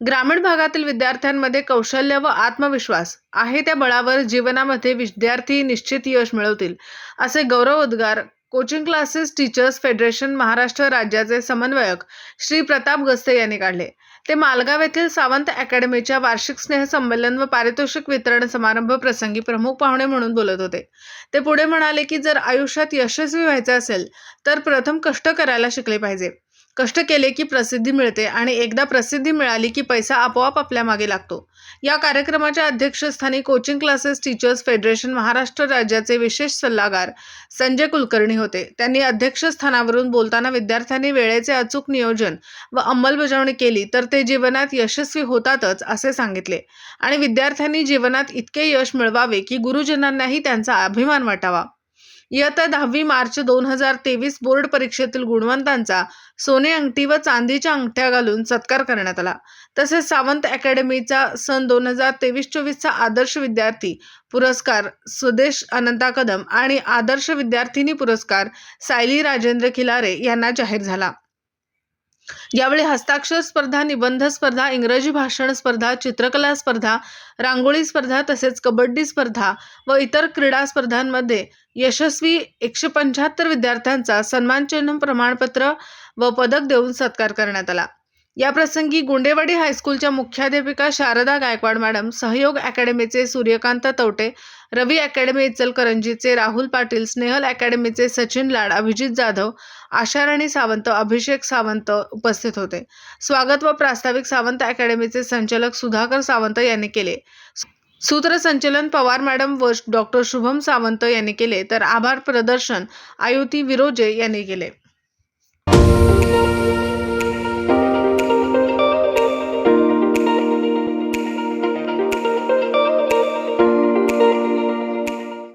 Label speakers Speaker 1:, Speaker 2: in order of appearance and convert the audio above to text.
Speaker 1: ग्रामीण भागातील विद्यार्थ्यांमध्ये कौशल्य व आत्मविश्वास आहे त्या बळावर जीवनामध्ये विद्यार्थी निश्चित यश मिळवतील. असे गौरव उद्गार coaching classes teachers federation Maharashtra राज्याचे समन्वयक श्री प्रताप गस्ते यांनी काढले. ते मालगाव येथील सावंत अकॅडमीच्या वार्षिक स्नेहसंमेलन व पारितोषिक वितरण समारंभ प्रसंगी प्रमुख पाहुणे म्हणून बोलत होते. ते पुढे म्हणाले की जर आयुष्यात यशस्वी व्हायचे असेल तर प्रथम कष्ट करायला शिकले पाहिजे. कष्ट केले की प्रसिद्धी मिळते आणि एकदा प्रसिद्धी मिळाली की पैसा आपोआप आपल्या मागे लागतो. या कार्यक्रमाच्या अध्यक्षस्थानी coaching classes teachers federation Maharashtra राज्याचे विशेष सल्लागार संजय कुलकर्णी होते. त्यांनी अध्यक्षस्थानावरून बोलताना विद्यार्थ्यांनी वेळेचे अचूक नियोजन व अंमलबजावणी केली तर ते जीवनात यशस्वी होतातच असे सांगितले. आणि विद्यार्थ्यांनी जीवनात इतके यश मिळवावे की गुरुजनांनाही त्यांचा अभिमान वाटावा. इयत्ता दहावी मार्च दोन हजार तेवीस बोर्ड परीक्षेतील गुणवंतांचा सोने अंगठी व चांदीच्या अंगठ्या घालून सत्कार करण्यात आला. तसेच सावंत अकॅडमीचा सन दोन हजार तेवीस चोवीसचा आदर्श विद्यार्थी पुरस्कार सुदेश अनंता कदम आणि आदर्श विद्यार्थिनी पुरस्कार सायली राजेंद्र खिलारे यांना जाहीर झाला. यावेळी हस्ताक्षर स्पर्धा निबंध स्पर्धा इंग्रजी भाषण स्पर्धा चित्रकला स्पर्धा रांगोळी स्पर्धा तसेच कबड्डी स्पर्धा व इतर क्रीडा स्पर्धांमध्ये यशस्वी एकशे पंच्याहत्तर विद्यार्थ्यांचा सन्मानचिन्ह प्रमाणपत्र व पदक देऊन सत्कार करण्यात आला. याप्रसंगी गुंडेवाडी हायस्कूलच्या मुख्याध्यापिका शारदा गायकवाड मॅडम सहयोग अकॅडमीचे सूर्यकांत तवटे रवी अकॅडमी इचलकरंजीचे राहुल पाटील स्नेहल अकॅडमीचे सचिन लाड अभिजित जाधव आशाराणी सावंत अभिषेक सावंत उपस्थित होते. स्वागत व प्रास्ताविक सावंत अकॅडमीचे संचालक सुधाकर सावंत यांनी केले. सूत्रसंचलन पवार मॅडम व डॉक्टर शुभम सावंत यांनी केले. तर आभार प्रदर्शन आयुती विरोजे यांनी केले.